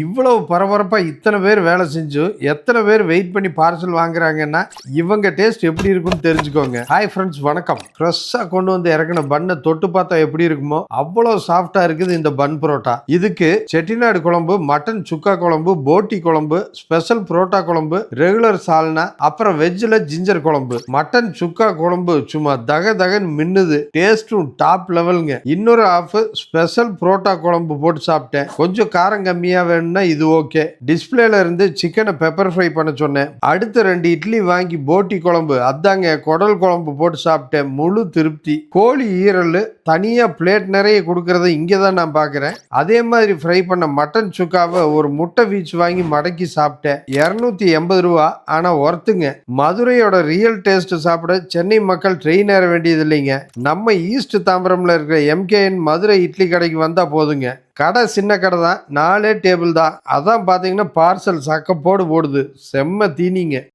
இவ்வளவு பரபரப்பாக இத்தனை பேர் வேலை செஞ்சு எத்தனை பேர் வெயிட் பண்ணி பார்சல் வாங்குறாங்கன்னா இவங்க டேஸ்ட் எப்படி இருக்கும்னு தெரிஞ்சுக்கோங்க. ஹாய் ஃப்ரெண்ட்ஸ் வணக்கம். ஃப்ரெஷ்ஷாக கொண்டு வந்து இறக்குன பண்ணை தொட்டு பார்த்தா எப்படி இருக்குமோ அவ்வளோ சாஃப்டாக இருக்குது இந்த பன் புரோட்டா. இதுக்கு செட்டிநாடு குழம்பு மட்டன் சுக்கா குழம்பு போட்டி குழம்பு ஸ்பெஷல் புரோட்டா குழம்பு ரெகுலர் சால்னா அப்புறம் வெஜ்ஜில் ஜிஞ்சர் குழம்பு. மட்டன் சுக்கா குழம்பு சும்மா தக தகன்னு மின்னுது டேஸ்ட்டும் டாப் லெவலுங்க இன்னொரு ஆஃப் ஸ்பெஷல் புரோட்டா குழம்பு போட்டு சாப்பிட்டேன். கொஞ்சம் காரம் கம்மியா வேணும்னா இது ஓகே. டிஸ்பிளேல இருந்து சிக்கனை பெப்பர் ஃப்ரை பண்ண சொன்னேன். அடுத்த ரெண்டு இட்லி வாங்கி போட்டி குழம்பு. அதாங்க குடல் குழம்பு போட்டு சாப்பிட்டேன். முழு திருப்தி. கோழி ஈரல் தனியா பிளேட் நிறைய கொடுக்கறத இங்கே தான் நான் பார்க்குறேன் அதே மாதிரி ஃப்ரை பண்ண மட்டன் சுக்காவை ஒரு முட்டை வீச்சு வாங்கி மடக்கி சாப்பிட்டேன். இரநூத்தி எண்பது ரூபா. ஆனால் ஒர்த்துங்க மதுரையோட ரியல் டேஸ்ட் சாப்பிட சென்னை மக்கள் ட்ரெயின் ஏற வேண்டியது இல்லைங்க நம்ம ஈஸ்ட் தாம்பரம்ல இருக்கிற எம்கேஎன் மதுரை இட்லி கடைக்கு வந்தா போதுங்க. கடை சின்ன கடை தான் நாலே டேபிள் தான். அதான் பார்த்தீங்கன்னா பார்சல் சக்கப்போடு ஓடுது. செம்ம தீனிங்க.